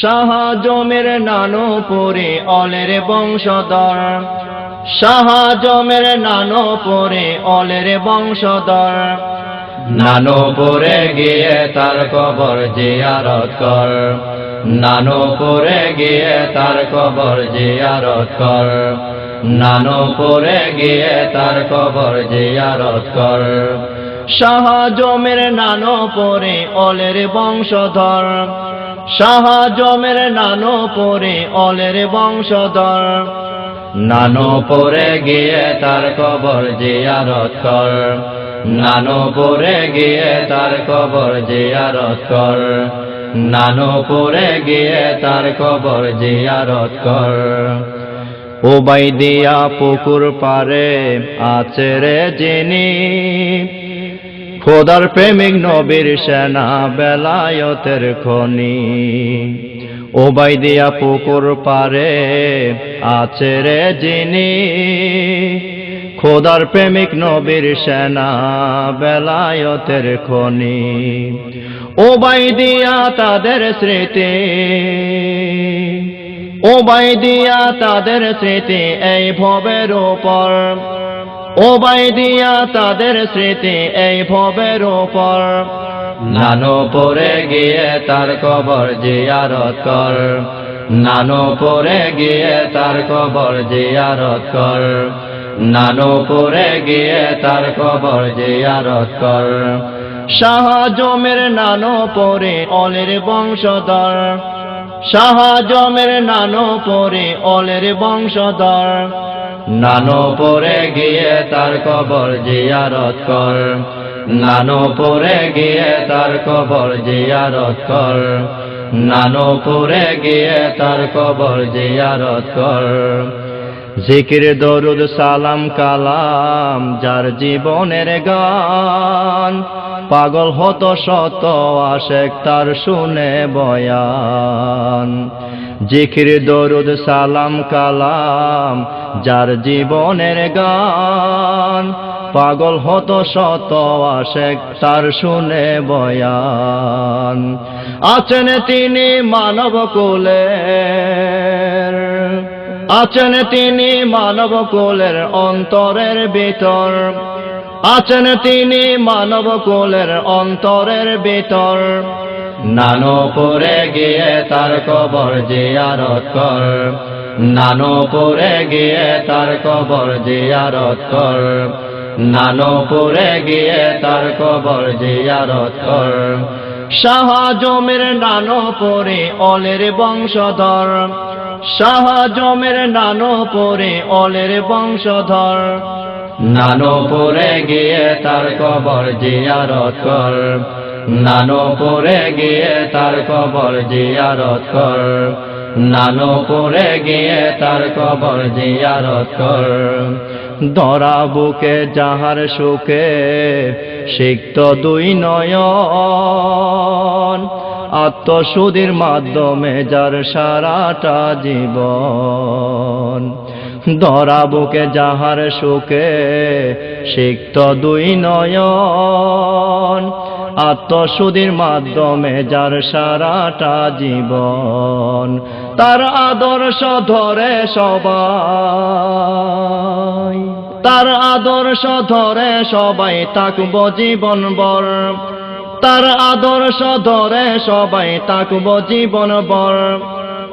শাহজমের নানো পরে অলের বংশধর। শাহজমের নানো পরে অলের বংশধর। নানো পরে গিয়ে তার কবর জিয়ারত কর। নানো পরে গিয়ে তার কবর জিয়ারত কর। নানো পরে গিয়ে তার কবর জিয়ারত কর। শাহজমের নানো পরে অলের বংশধর। শাহজমের নানো পরে অলের বংশধর। নানো পরে গিয়ে তার কবর জিয়ারত কর। নানো পরে গিয়ে তার কবর জিয়ারত কর। নানো পরে গিয়ে তার কবর জিয়ারত কর। ওবাই দিয়া পুকুর পারে আছে রে যিনি খোদার প্রেমিক নবীর সেনা বেলায়তের খনি। ওবাই দিয়া পুকুর পারে আছে রে যিনি। খোদার প্রেমিক নবীর সেনা বেলায়তের খনি। ওবাই দিয়া তাদের স্মৃতি। ওবাই দিয়া তাদের স্মৃতি এই ভবের উপর। ওবাই দিয়া তাদের স্মৃতি এই ভবের উপর। নানো পরে গিয়ে তার কবর জিয়ারত কর। নানো পরে গিয়ে তার কবর জিয়ারত কর। নানো পরে গিয়ে তার কবর জিয়ারত কর। শাহজমের নানো পরে অলের বংশধর। শাহজমের নানো পরে অলের বংশধর। নানো পরে গিয়ে তার কবর জিয়ারত কর। নানো পরে গিয়ে তার কবর জিয়ারত কর। নানো পরে গিয়ে তার কবর জিয়ারত কর। জিকির, দরুদ, সালাম, কালাম, যার জীবনের গান। পাগল হতো শত আশেক তার শুনে বয়ান। জিকির, দরুদ, সালাম, কালাম যার জীবনের গান পাগল হতো শত আশেক, তার শুনে বয়ান। আছেন তিনি মানব কুলের, আছেন তিনি মানব কুলের অন্তরের ভিতর। আছেন তিনি মানব কুলের অন্তরের ভিতর। নানো পরে গিয়ে তার কবর জিয়ারত কর। নানো পরে গিয়ে তার কবর জিয়ারত কর। নানো পরে গিয়ে তার কবর জিয়ারত কর। শাহজমের নানো পরে অলের বংশধর। শাহজমের নানো পরে অলের বংশধর। নানো পরে গিয়ে তার কবর জিয়ারত কর। নানো পরে গিয়ে তার কবর জিয়ারত কর। নানো পরে গিয়ে তার কবর জিয়ারত কর। দরা বুকে যাহার সুখে সিক্ত দুই নয়ন আত্মসুদির মাধ্যমে যার সারাটা জীবন। দরা বুকে যাহার সুখে সিক্ত দুই নয়ন আত্মসুদির মাধ্যমে যার সারাটা জীবন, তার আদর্শ ধরে সবাই। তার আদর্শ ধরে সবাই তাকব জীবন বর তার আদর্শ ধরে সবাই তাকব জীবন বর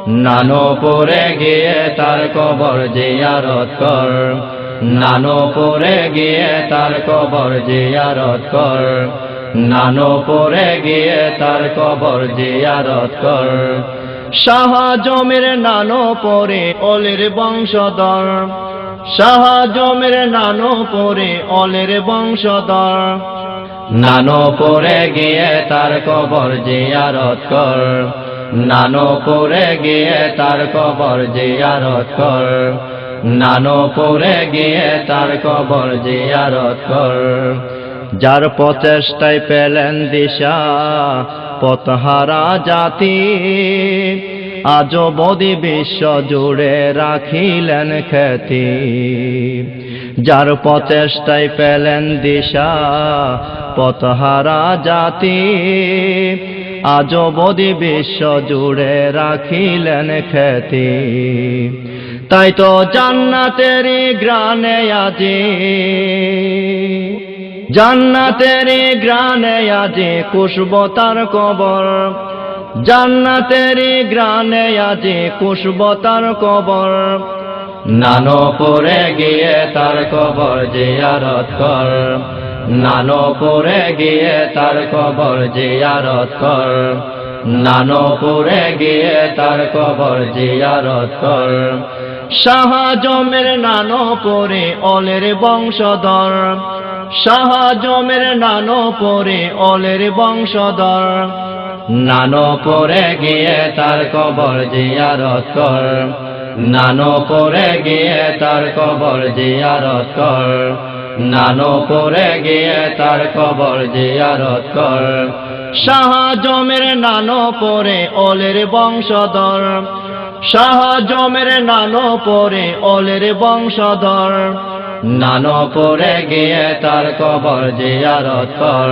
নানো পরে গিয়ে তার কবর জিয়ারত কর। নানো পরে গিয়ে তার কবর জিয়ারত কর। নানো পরে গিয়ে তার কবর জিয়ারত কর। শাহজমের নানো পরে অলের বংশধর। শাহজমের নানো পরে অলের বংশধর। নানো পরে গিয়ে তার কবর জিয়ারত কর। নানো পরে গিয়ে তার কবর জিয়ারত কর। নানো পরে গিয়ে তার কবর জিয়ারত কর। যার প্রচেষ্টায় পেলেন দিশা, পথহারা জাতি। আজ বদি বিশ্ব জুড়ে রাখিলেন খ্যাতি। যার প্রচেষ্টায় পেলেন দিশা, পথহারা জাতি। আজ বদি বিশ্ব জুড়ে রাখিলেন খ্যাতি। তাই তো জান্নাতেরই গ্রানে আজি। জান্নাতেরই গ্রানে আজি কুশব তার কবর। জান্নাতেরই গ্রানে আজি কুশব তার কবর। নানো পরে গিয়ে তার কবর জিয়ারত কর। নানো পরে গিয়ে তার কবর জিয়ারত কর। নানো পরে গিয়ে তার কবর জিয়ারত কর। শাহজমের নানো পরে অলের বংশধর। শাহজমের নানো পরে অলের বংশধর। নানো পরে গিয়ে তার কবর জিয়ারত কর। নানো পরে গিয়ে তার কবর জিয়ারত কর। নানো পরে গিয়ে তার কবর জিয়ারত কর। শাহজমের নানো পরে অলের বংশধর। শাহজমের নানো পরে অলের বংশধর। নানো পরে গিয়ে তার কবর জিয়ারত কর।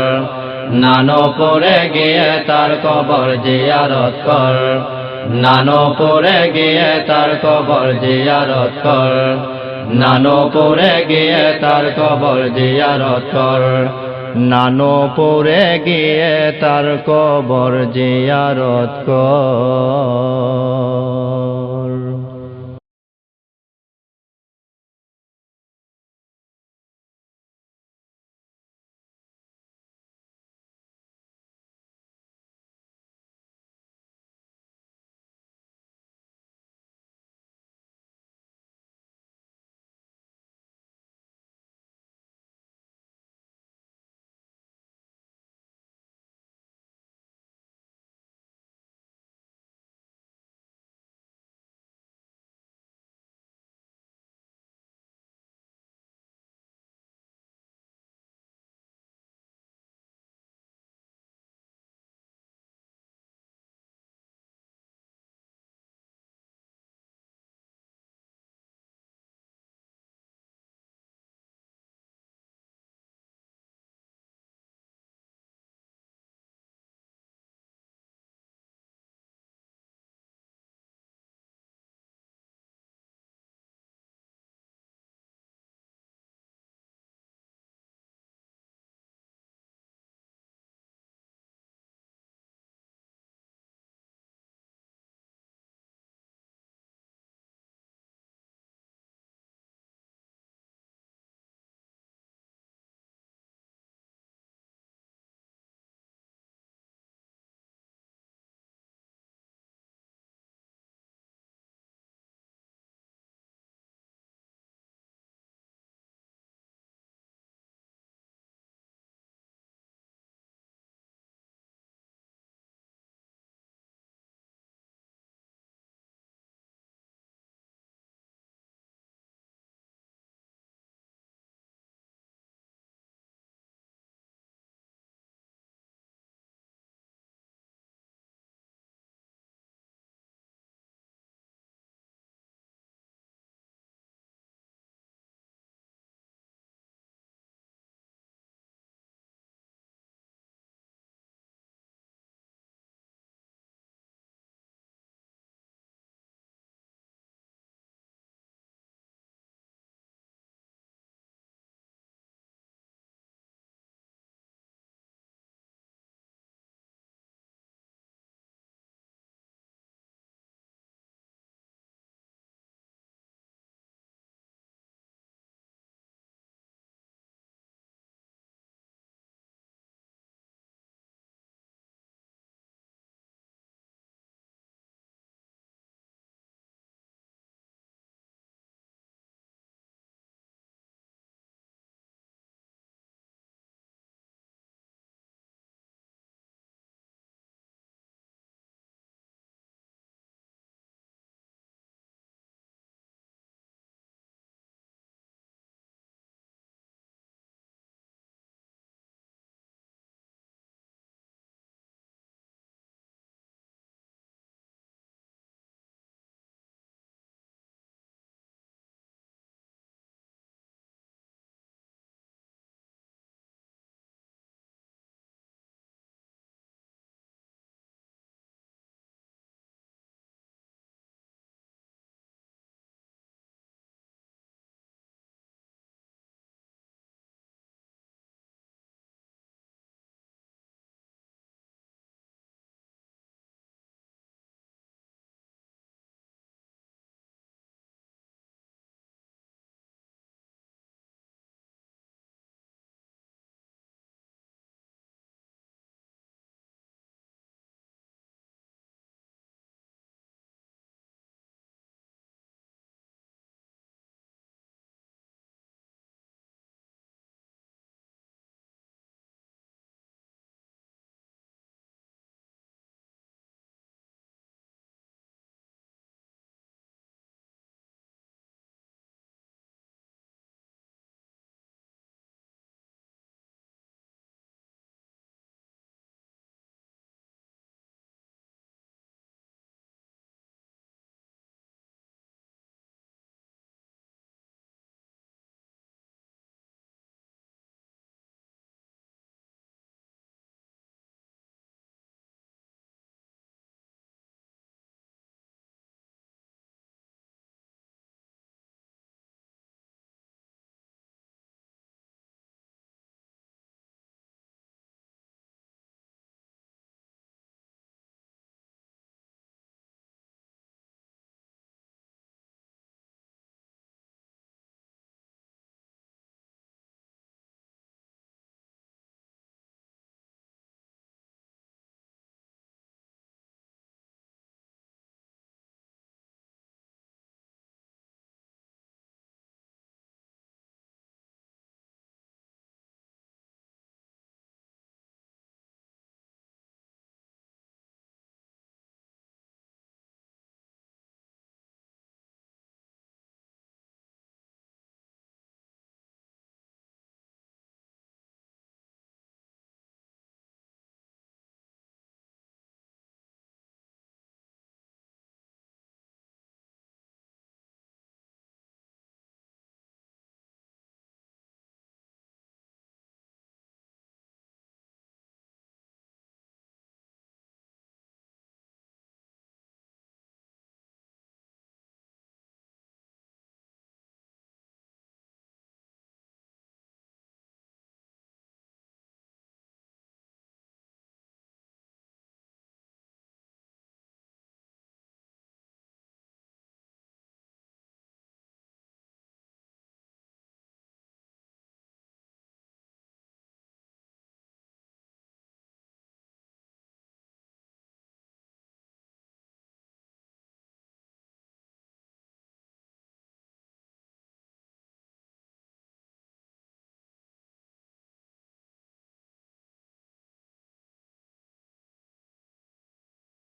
নানো পরে গিয়ে তার কবর জিয়ারত কর। নানো পরে গিয়ে তার কবর জিয়ারত কর। নানো পরে গিয়ে তার কবর জিয়ারত কর। নানো পরে গিয়ে তার কবর জিয়ারত কর।